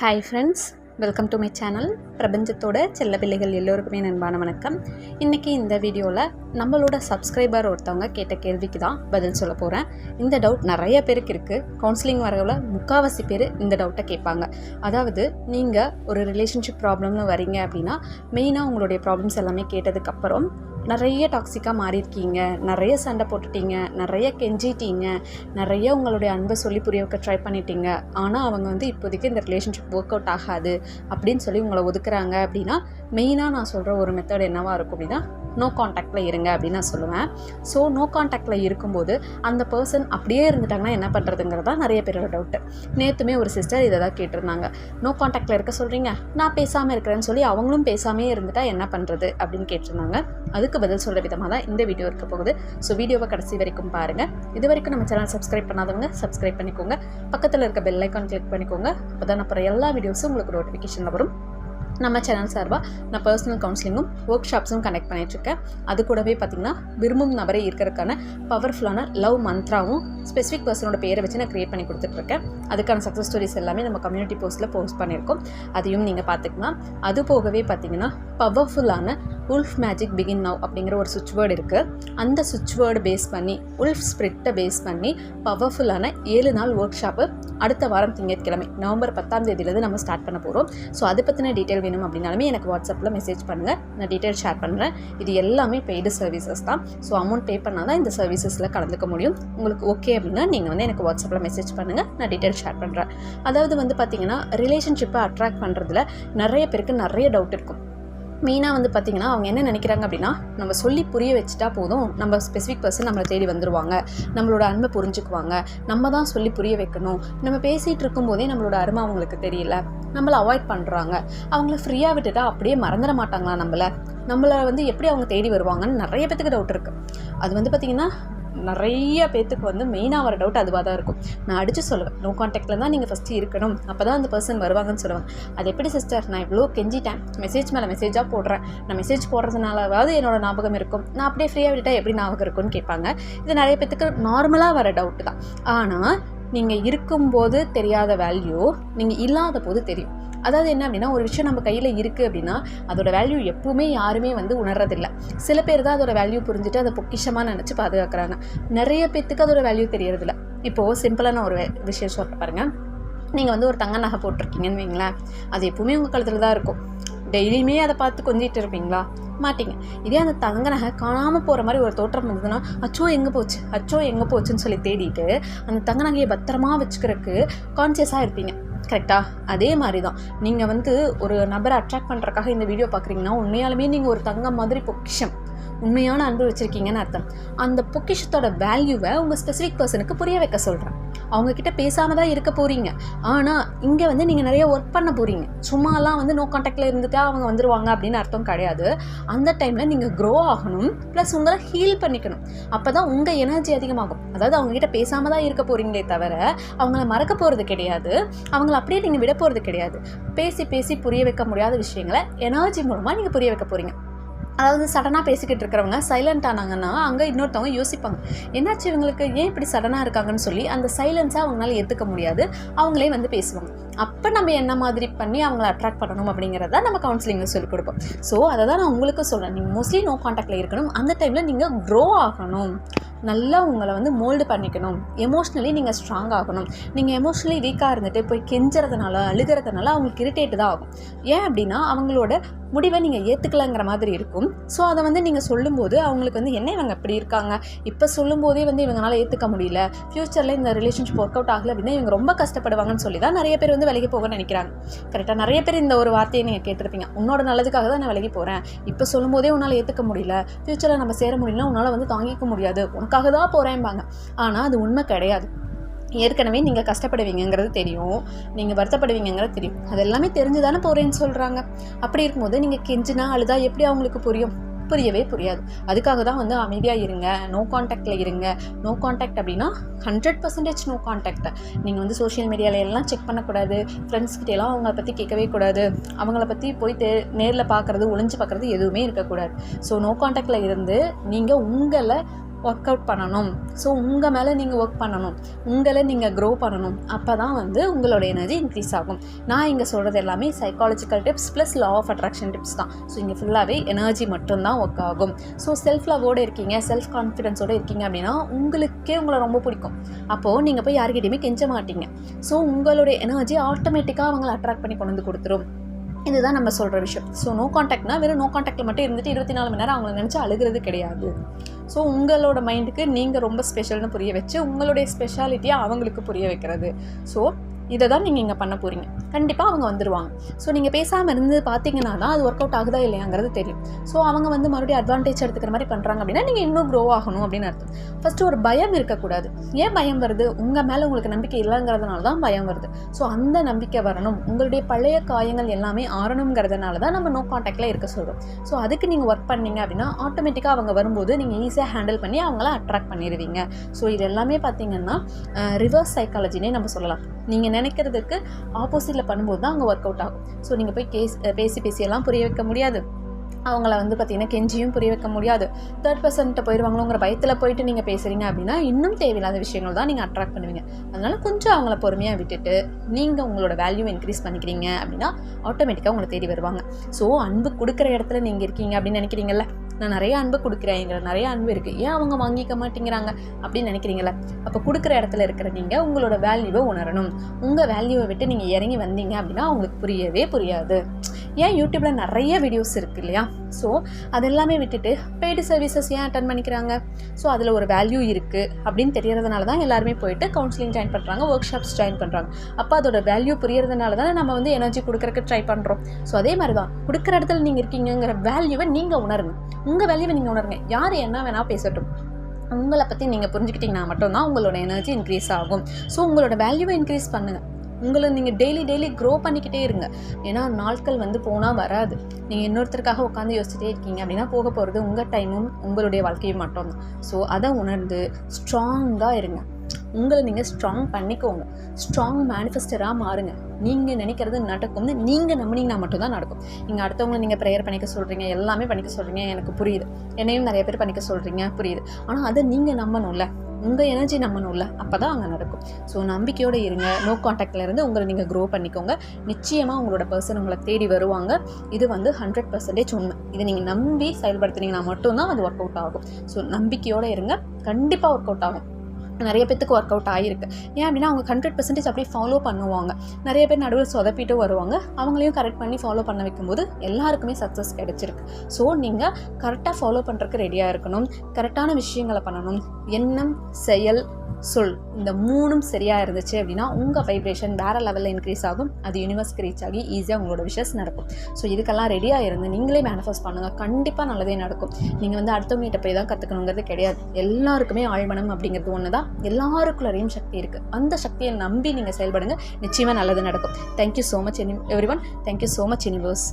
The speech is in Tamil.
Hi friends welcome to my channel பிரபஞ்சத்தோட செல்ல பிள்ளைகள் எல்லோருக்குமே நண்பான வணக்கம். இன்றைக்கி இந்த வீடியோவில் நம்மளோட சப்ஸ்கிரைபர் ஒருத்தவங்க கேட்ட கேள்விக்கு தான் பதில் சொல்ல போகிறேன் இந்த டவுட் நிறைய பேருக்கு இருக்குது கவுன்சிலிங் வரவில் முக்காவாசி பேர் இந்த டவுட்டை கேட்பாங்க. அதாவது நீங்கள் ஒரு ரிலேஷன்ஷிப் ப்ராப்ளம்னு வரீங்க அப்படின்னா மெயினாக உங்களுடைய ப்ராப்ளம்ஸ் எல்லாமே கேட்டதுக்கப்புறம் நிறைய டாக்ஸிக்காக மாறியிருக்கீங்க. நிறைய சண்டை போட்டுட்டீங்க. நிறைய கெஞ்சிட்டீங்க. நிறைய உங்களுடைய அன்பை சொல்லி புரிய வைக்க ட்ரை பண்ணிட்டீங்க. ஆனால் அவங்க வந்து இப்போதைக்கு இந்த ரிலேஷன்ஷிப் ஒர்க் அவுட் ஆகாது அப்படின்னு சொல்லி உங்களை ஒதுக்குறாங்க அப்படின்னா மெயினாக நான் சொல்கிற ஒரு மெத்தட் என்னவாக இருக்கும் அப்படின்னா நோ காண்டாக்டில் இருங்க அப்படின்னு நான் சொல்லுவேன். ஸோ நோ காண்டாக்டில் இருக்கும்போது அந்த பர்சன் அப்படியே இருந்துட்டாங்கன்னா என்ன பண்ணுறதுங்கிறதா நிறைய பேரோட டவுட்டு நேற்றுமே ஒரு சிஸ்டர் இதை தான் கேட்டிருந்தாங்க. நோ காண்டாக்டில் இருக்க சொல்கிறீங்க நான் பேசாமல் இருக்கிறேன்னு சொல்லி அவங்களும் பேசாமே இருந்துட்டா என்ன பண்ணுறது அப்படின்னு கேட்டிருந்தாங்க. அதுக்கு பதில் சொல்கிற விதமாக தான் இந்த வீடியோ இருக்க போகுது. ஸோ வீடியோவை கடைசி வரைக்கும் பாருங்கள் இது வரைக்கும் நம்ம சேனல் சப்ஸ்கிரைப் பண்ணாதவங்க சப்ஸ்கிரைப் பண்ணிக்கோங்க. பக்கத்தில் இருக்க பெல் ஐக்கான் கிளிக் பண்ணிக்கோங்க. அப்போ தான் அப்புறம் எல்லா வீடியோஸும் உங்களுக்கு நோட்டிஃபிகேஷனில் வரும். நம்ம சேனல் சார்பாக நான் பர்சனல் கவுன்சிலிங்கும் ஒர்க் ஷாப்ஸும் கனெக்ட் பண்ணிகிட்ருக்கேன் அது கூடவே பார்த்திங்கன்னா விரும்பும் நபரை இருக்கிறதுக்கான பவர்ஃபுல்லான லவ் மந்த்ராவும் ஸ்பெசிஃபிக் பர்சனோட பேரை வச்சு நான் க்ரியேட் பண்ணி கொடுத்துட்ருக்கேன் அதுக்கான சக்ஸஸ் ஸ்டோரிஸ் எல்லாமே நம்ம கம்யூனிட்டி போஸ்ட்டில் போஸ்ட் பண்ணியிருக்கோம். அதையும் நீங்கள் பார்த்துக்கலாம் அது போகவே பார்த்திங்கன்னா பவர்ஃபுல்லான உல்ஃப் மேஜிக் பிகின் நவ் அப்படிங்கிற ஒரு சுவிட்ச் வேர்டு இருக்குது அந்த சுவிட்ச் வேர்டு பேஸ் பண்ணி உல்ஃப் ஸ்பிரிட்டை பேஸ் பண்ணி பவர்ஃபுல்லான ஏழு நாள் ஒர்க் ஷாப்பு அடுத்த வாரம் திங்கட்கிழமை நவம்பர் பத்தாம் தேதியிலேருந்து நம்ம ஸ்டார்ட் பண்ண போகிறோம் ஸோ அதை பற்றின டீட்டெயில் வேணும் அப்படின்னாலுமே எனக்கு வாட்ஸ்அப்பில் மெசேஜ் பண்ணுங்கள் நான் டீட்டெயில் ஷேர் பண்ணுறேன் இது எல்லாமே பெய்டு சர்வீசஸ் தான். ஸோ அமௌண்ட் பே பண்ணால் தான் இந்த சர்வீசஸில் கலந்துக்க முடியும். உங்களுக்கு ஓகே அப்படின்னா நீங்கள் வந்து எனக்கு வாட்ஸ்அப்பில் மெசேஜ் பண்ணுங்கள் நான் டீட்டெயில் ஷேர் பண்ணுறேன் அதாவது வந்து பார்த்திங்கன்னா ரிலேஷன்ஷிப்பை அட்ராக்ட் பண்ணுறதுல நிறைய பேருக்கு நிறைய டவுட் இருக்கும். மெயினாக வந்து பார்த்திங்கன்னா அவங்க என்ன நினைக்கிறாங்க அப்படின்னா நம்ம சொல்லி புரிய வச்சுட்டா போதும். நம்ம ஸ்பெசிஃபிக் பர்சன் நம்மளை தேடி வந்துடுவாங்க நம்மளோட அன்பை புரிஞ்சுக்குவாங்க. நம்ம தான் சொல்லி புரிய வைக்கணும். நம்ம பேசிகிட்டு இருக்கும்போதே நம்மளோட அருமை அவங்களுக்கு தெரியல. நம்மளை அவாய்ட் பண்ணுறாங்க அவங்கள ஃப்ரீயாக விட்டுட்டா அப்படியே மறந்துட மாட்டாங்களா நம்மளை? நம்மளை வந்து எப்படி அவங்க தேடி வருவாங்கன்னு நிறைய பேத்துக்கு டவுட் இருக்குது அது வந்து பார்த்திங்கன்னா நிறைய பேத்துக்கு வந்து மெயினாக வர டவுட் அதுவாக தான் இருக்கும். நான் அடித்து சொல்லுவேன் நோ காண்டாக்டில் தான் நீங்கள் ஃபஸ்ட்டு இருக்கணும். அப்போ தான் அந்த பர்சன் வருவாங்கன்னு சொல்லுவேன் அது எப்படி சிஸ்டர் நான் இவ்வளோ கெஞ்சிட்டேன். மெசேஜ் மேலே மெசேஜாக போடுறேன். நான் மெசேஜ் போடுறதுனாலவாவது என்னோட ஞாபகம் இருக்கும். நான் அப்படியே ஃப்ரீயாக விட்டால் எப்படி ஞாபகம் இருக்கும்னு கேட்பாங்க. இது நிறைய பேத்துக்கு நார்மலாக வர டவுட்டு தான். ஆனால் நீங்கள் இருக்கும்போது தெரியாத வேல்யூ நீங்கள் இல்லாத போது தெரியும். அதாவது என்ன அப்படின்னா ஒரு விஷயம் நம்ம கையில் இருக்குது அப்படின்னா அதோட வேல்யூ எப்பவுமே யாருமே வந்து உணர்றதில்ல. சில பேர் தான் அதோட வேல்யூ புரிஞ்சுட்டு அதை பொக்கிஷமாக நினச்சி பாதுகாக்கிறாங்க. நிறைய பேத்துக்கு அதோட வேல்யூ தெரியறதில்ல. இப்போது சிம்பிளான ஒரு விஷயம் சொல்ல பாருங்கள் நீங்கள் வந்து ஒரு தங்க நகை போட்டிருக்கீங்கன்னு வைங்களேன். அது எப்பவுமே உங்கள் கழுத்தில் தான் இருக்கும். டெய்லியுமே அதை பார்த்து கொஞ்சிட்டு இருப்பீங்களா? மாட்டிங்க. இதே அந்த தங்க நகை காணாமல் போகிற மாதிரி ஒரு தோற்றம் இருந்ததுன்னா அச்சோ எங்கே போச்சு? அச்சோ எங்கே போச்சுன்னு சொல்லி தேடிட்டு அந்த தங்க நகையை பத்திரமா வச்சுக்கிறதுக்கு கான்சியஸாக இருப்பீங்க. கரெக்டாக அதே மாதிரி தான் நீங்கள் வந்து ஒரு நபரை அட்ராக்ட் பண்ணுறக்காக இந்த வீடியோ பார்க்குறீங்கன்னா உண்மையாலுமே நீங்கள் ஒரு தங்கம் மாதிரி பொக்கிஷம். உண்மையான அன்பு வச்சுருக்கீங்கன்னு அர்த்தம். அந்த பொக்கிஷத்தோட வேல்யூவை உங்கள் ஸ்பெசிஃபிக் பர்சனுக்கு புரிய வைக்க சொல்கிறேன் அவங்கக்கிட்ட பேசாமல் தான் இருக்க போகிறீங்க ஆனால் இங்கே வந்து நீங்கள் நிறைய ஒர்க் பண்ண போகிறீங்க சும்மாலாம் வந்து நோ கான்டாக்டில் இருந்துட்டா அவங்க வந்துடுவாங்க அப்படின்னு அர்த்தம் கிடையாது. அந்த டைமில் நீங்கள் க்ரோ ஆகணும் ப்ளஸ் உங்களை ஹீல் பண்ணிக்கணும். அப்போ தான் உங்கள் எனர்ஜி அதிகமாகும். அதாவது அவங்கக்கிட்ட பேசாமல் தான் இருக்க போகிறீங்களே தவிர அவங்கள மறக்க போகிறது கிடையாது. அவங்கள அப்படியே நீங்கள் விட போகிறது கிடையாது. பேசி பேசி புரிய வைக்க முடியாத விஷயங்களை எனர்ஜி மூலமாக நீங்கள் புரிய வைக்க போகிறீங்க அதாவது சடனாக பேசிக்கிட்டு இருக்கிறவங்க சைலண்ட் ஆனாங்கன்னா அங்கே இன்னொருத்தவங்க யோசிப்பாங்க. என்னாச்சு இவங்களுக்கு? ஏன் இப்படி சடனாக இருக்காங்கன்னு சொல்லி அந்த சைலன்ஸாக அவங்களால ஏற்றுக்க முடியாது. அவங்களே வந்து பேசுவாங்க. அப்போ நம்ம என்ன மாதிரி பண்ணி அவங்கள அட்ராக்ட் பண்ணணும் அப்படிங்கிறத நம்ம கவுன்சிலிங்கில் சொல்லிக் கொடுப்போம். ஸோ அதை தான் நான் உங்களுக்கு சொல்கிறேன் நீங்கள் மோஸ்ட்லி நோ காண்டாக்டில் இருக்கணும். அந்த டைமில் நீங்கள் க்ரோ ஆகணும். நல்லா உங்களை வந்து மோல்டு பண்ணிக்கணும். எமோஷ்னலி நீங்கள் ஸ்ட்ராங் ஆகணும். நீங்கள் எமோஷ்னலி வீக்காக இருந்துட்டு போய் கெஞ்சுறதுனால அழுகிறதுனால அவங்களுக்கு இரிட்டேட் தான் ஆகும். ஏன் அப்படின்னா அவங்களோட முடிவை நீங்கள் ஏற்றுக்கலங்கிற மாதிரி இருக்கும். ஸோ அதை வந்து நீங்கள் சொல்லும்போது அவங்களுக்கு வந்து என்ன இவங்க இப்படி இருக்காங்க? இப்போ சொல்லும்போதே வந்து இவங்களால ஏற்றுக்க முடியல. ஃப்யூச்சரில் இந்த ரிலேஷன்ஷிப் ஒர்க் அவுட் ஆகலை அப்படின்னா இவங்க ரொம்ப கஷ்டப்படுவாங்கன்னு சொல்லி தான் நிறைய பேர் வந்து விலகி போக நினைக்கிறாங்க. கரெக்டாக நிறைய பேர் இந்த ஒரு வார்த்தையை நீங்கள் கேட்டிருப்பீங்க. உன்னோட நல்லதுக்காக தான் நான் விலகி போகிறேன் இப்போ சொல்லும்போதே உன்னால் ஏற்றுக்க முடியல. ஃப்யூச்சரில் நம்ம சேர முடியலன்னா உன்னால் வந்து தாங்கிக்க முடியாது. உனக்காக தான் போகிறேன்பாங்க ஆனால் அது உண்மை கிடையாது. ஏற்கனவே நீங்கள் கஷ்டப்படுவீங்கங்கிறது தெரியும். நீங்கள் வருத்தப்படுவீங்கங்கிறது தெரியும். அது எல்லாமே தெரிஞ்சு தானே போகிறேன்னு சொல்கிறாங்க அப்படி இருக்கும்போது நீங்கள் கெஞ்சினா அழுதா எப்படி அவங்களுக்கு புரியும்? புரியவே புரியாது. அதுக்காக தான் வந்து அமைதியாக இருங்க. நோ காண்டாக்டில் இருங்க. நோ காண்டாக்ட் அப்படின்னா ஹண்ட்ரட் பர்சன்டேஜ் நோ காண்டாக்ட் நீங்கள் வந்து சோஷியல் மீடியாவில் எல்லாம் செக் பண்ணக்கூடாது. ஃப்ரெண்ட்ஸ் கிட்டேலாம் அவங்கள பற்றி கேட்கவே கூடாது. அவங்கள பற்றி போய் தே நேரில் பார்க்குறது ஒளிஞ்சு பார்க்குறது எதுவுமே இருக்கக்கூடாது. ஸோ நோ காண்டாக்டில் இருந்து நீங்கள் உங்களை ஒர்க் அவுட் பண்ணணும். ஸோ உங்கள் மேலே நீங்கள் ஒர்க் பண்ணணும். உங்களை நீங்கள் க்ரோ பண்ணணும். அப்போ தான் வந்து உங்களோட எனர்ஜி இன்க்ரீஸ் ஆகும். நான் இங்கே சொல்கிறது எல்லாமே psychological tips plus law of attraction tips தான். ஸோ இங்கே ஃபுல்லாகவே எனர்ஜி மட்டும்தான் ஒர்க் ஆகும். ஸோ செல்ஃப் லவோடு இருக்கீங்க செல்ஃப் கான்ஃபிடென்ஸோடு இருக்கீங்க அப்படின்னா உங்களுக்கே உங்களை ரொம்ப பிடிக்கும். அப்போது நீங்கள் போய் யாருக்கிட்டையுமே கெஞ்ச மாட்டீங்க. ஸோ உங்களுடைய எனர்ஜி ஆட்டோமேட்டிக்காக அவங்கள அட்ராக்ட் பண்ணி கொண்டு வந்து கொடுத்துரும். இதுதான் நம்ம சொல்கிற விஷயம். ஸோ நோ காண்டாக்ட்னா வெறும் நோ காண்டாக்டில் மட்டும் இருந்துட்டு இருபத்தி நாலு மணி நேரம் அவங்கள நினச்சி அழுகிறது கிடையாது. ஸோ உங்களோட மைண்டுக்கு நீங்கள் ரொம்ப ஸ்பெஷல்னு புரிய வச்சு உங்களுடைய ஸ்பெஷாலிட்டியை அவங்களுக்கு புரிய வைக்கிறது. ஸோ இதை தான் நீங்கள் இங்கே பண்ண போகிறீங்க கண்டிப்பாக அவங்க வந்துடுவாங்க ஸோ நீங்கள் பேசாமல் இருந்து பார்த்தீங்கன்னா தான் அது ஒர்க் அவுட் ஆகுதா இல்லையாங்கிறது தெரியும். ஸோ அவங்க வந்து மறுபடியும் அட்வான்டேஜ் எடுத்துக்கிற மாதிரி பண்ணுறாங்க அப்படின்னா நீங்கள் இன்னும் க்ரோ ஆகணும் அப்படின்னு அர்த்தம். ஃபஸ்ட்டு ஒரு பயம் இருக்கக்கூடாது. ஏன் பயம் வருது? உங்கள் மேலே உங்களுக்கு நம்பிக்கை இல்லைங்கிறதுனால தான் பயம் வருது. ஸோ அந்த நம்பிக்கை வரணும். உங்களுடைய பழைய காயங்கள் எல்லாமே ஆறணுங்கிறதுனால தான் நம்ம நோ காண்டாக்டில் இருக்க சொல்கிறோம் ஸோ அதுக்கு நீங்கள் ஒர்க் பண்ணீங்க அப்படின்னா ஆட்டோமேட்டிக்காக அவங்க வரும்போது நீங்கள் ஈஸியாக ஹேண்டில் பண்ணி அவங்கள அட்ராக்ட் பண்ணிடுவீங்க ஸோ இது எல்லாமே பார்த்தீங்கன்னா ரிவர்ஸ் சைக்காலஜினே நம்ம சொல்லலாம். நீங்கள் நினைக்கிறதுக்கு ஆப்போசிட்டில் பண்ணும்போது தான் அங்கே ஒர்க் அவுட் ஆகும். ஸோ நீங்கள் போய் கேஸ் பேசி பேசியெல்லாம் புரிய வைக்க முடியாது. அவங்கள வந்து பார்த்தீங்கன்னா கெஞ்சியும் புரிய வைக்க முடியாது. தேர்ட் பர்சன்ட்ட போயிடுவாங்களோங்கிற பயத்தில் போயிட்டு நீங்கள் பேசுகிறீங்க அப்படின்னா இன்னும் தேவையில்லாத விஷயங்கள் தான் நீங்கள் அட்ராக்ட் பண்ணுவீங்க. அதனால் கொஞ்சம் அவங்கள பொறுமையாக விட்டுட்டு நீங்கள் உங்களோட வேல்யூ இன்க்ரீஸ் பண்ணிக்கிறீங்க அப்படின்னா ஆட்டோமேட்டிக்காக உங்களை தேடி வருவாங்க. ஸோ அன்பு கொடுக்குற இடத்துல நீங்கள் இருக்கீங்க அப்படின்னு நினைக்கிறீங்கல்ல? நான் நிறைய அன்பு கொடுக்குறேன் எங்களை நிறைய அன்பு இருக்குது ஏன் அவங்க வாங்கிக்க மாட்டேங்கிறாங்க அப்படின்னு நினைக்கிறீங்களே அப்போ கொடுக்குற இடத்துல இருக்கிற நீங்கள் உங்களோட வேல்யூவை உணரணும். உங்கள் வேல்யூவை விட்டு நீங்கள் இறங்கி வந்தீங்க அப்படின்னா அவங்களுக்கு புரியவே புரியாது. ஏன் யூடியூப்பில் நிறைய வீடியோஸ் இருக்குது இல்லையா? ஸோ அது எல்லாமே விட்டுட்டு பெய்டு சர்வீசஸ் ஏன் அட்டன் பண்ணிக்கிறாங்க? ஸோ அதில் ஒரு வேல்யூ இருக்குது அப்படின்னு தெரியறதுனால தான் எல்லாருமே போயிட்டு கவுன்சிலிங் ஜாயின் பண்ணுறாங்க ஒர்க் ஷாப்ஸ் ஜாயின் பண்ணுறாங்க அப்போ அதோட வேல்யூ புரியறதுனால தானே நம்ம வந்து எனர்ஜி கொடுக்குறக்கு ட்ரை பண்ணுறோம் ஸோ அதே மாதிரி தான் கொடுக்குற இடத்துல நீங்கள் இருக்கீங்கிற வேல்யூவை நீங்கள் உணருங்க உங்கள் வேல்யூவை நீங்கள் உணருங்க. யார் என்ன வேணால் பேசட்டும். உங்களை பற்றி நீங்கள் புரிஞ்சுக்கிட்டிங்கன்னா மட்டும்தான் உங்களோட எனர்ஜி இன்க்ரீஸ் ஆகும். ஸோ உங்களோட வேல்யூவை இன்க்ரீஸ் பண்ணுங்கள் உங்களை நீங்கள் டெய்லி டெய்லி க்ரோ பண்ணிக்கிட்டே இருங்க. ஏன்னா நாட்கள் வந்து போனால் வராது. நீங்கள் இன்னொருத்தருக்காக உட்காந்து யோசிச்சுட்டே இருக்கீங்க அப்படின்னா போக போகிறது உங்கள் டைமும் உங்களுடைய வாழ்க்கையும் மட்டும்தான். ஸோ அதை உணர்ந்து ஸ்ட்ராங்காக இருங்க. உங்களை நீங்கள் ஸ்ட்ராங் பண்ணிக்கோங்க. ஸ்ட்ராங் மேனிஃபெஸ்டராக மாறுங்க. நீங்கள் நினைக்கிறது நடக்கும்னு நீங்கள் நம்பினீங்கன்னா மட்டும்தான் நடக்கும். நீங்கள் அடுத்தவங்களை நீங்கள் ப்ரேயர் பண்ணிக்க சொல்கிறீங்க எல்லாமே பண்ணிக்க சொல்கிறீங்க எனக்கு புரியுது. என்னையும் நிறைய பேர் பண்ணிக்க சொல்கிறீங்க புரியுது. ஆனால் அதை நீங்கள் நம்பணும்ல. உங்கள் எனர்ஜி நம்பணும்ல அப்போ தான் அங்கே நடக்கும். ஸோ நம்பிக்கையோடு இருங்க. நோ காண்டாக்டில் இருந்து உங்களை நீங்கள் க்ரோ பண்ணிக்கோங்க. நிச்சயமாக உங்களோட பர்சன் உங்களை தேடி வருவாங்க. இது வந்து ஹண்ட்ரட் பர்சன்டேஜ் உண்மை. இதை நீங்கள் நம்பி செயல்படுத்துனீங்கன்னா மட்டும்தான் அது ஒர்க் அவுட் ஆகும். ஸோ நம்பிக்கையோடு இருங்க. கண்டிப்பாக ஒர்க் அவுட் ஆகும். நிறைய பேத்துக்கு ஒர்க் அவுட் ஆகிருக்கு ஏன் அப்படின்னா அவங்க ஹண்ட்ரட் பர்சன்டேஜ் அப்படியே ஃபாலோ பண்ணுவாங்க. நிறைய பேர் நடுவில் சொதப்பிட்டு வருவாங்க. அவங்களையும் கரெக்ட் பண்ணி ஃபாலோ பண்ண வைக்கும்போது எல்லாருக்குமே சக்ஸஸ் கிடைச்சிருக்கு. ஸோ நீங்கள் கரெக்டாக ஃபாலோ பண்ணுறதுக்கு ரெடியாக இருக்கணும். கரெக்டான விஷயங்களை பண்ணணும். எண்ணம் செயல் சொல் இந்த மூணும் சரியாக இருந்துச்சு அப்படின்னா உங்கள் வைப்ரேஷன் வேறு லெவலில் இன்க்ரீஸ் ஆகும். அது யூனிவர்ஸ்க்கு ரீச் ஆகி ஈஸியாக உங்களோட விஷஸ் நடக்கும். ஸோ இதுக்கெல்லாம் ரெடியாக இருந்து நீங்களே மேனிஃபெஸ்ட் பண்ணுங்கள் கண்டிப்பாக நல்லதே நடக்கும். நீங்கள் வந்து அடுத்தவங்ககிட்ட போய் தான் கற்றுக்கணுங்கிறது கிடையாது. எல்லாருக்குமே ஆழ்மனம் அப்படிங்கிறது ஒன்று தான் எல்லாருக்குள்ளரையும் சக்தி இருக்குது அந்த சக்தியை நம்பி நீங்கள் செயல்படுங்க. நிச்சயமாக நல்லது நடக்கும். Thank you so much everyone thank you so much universe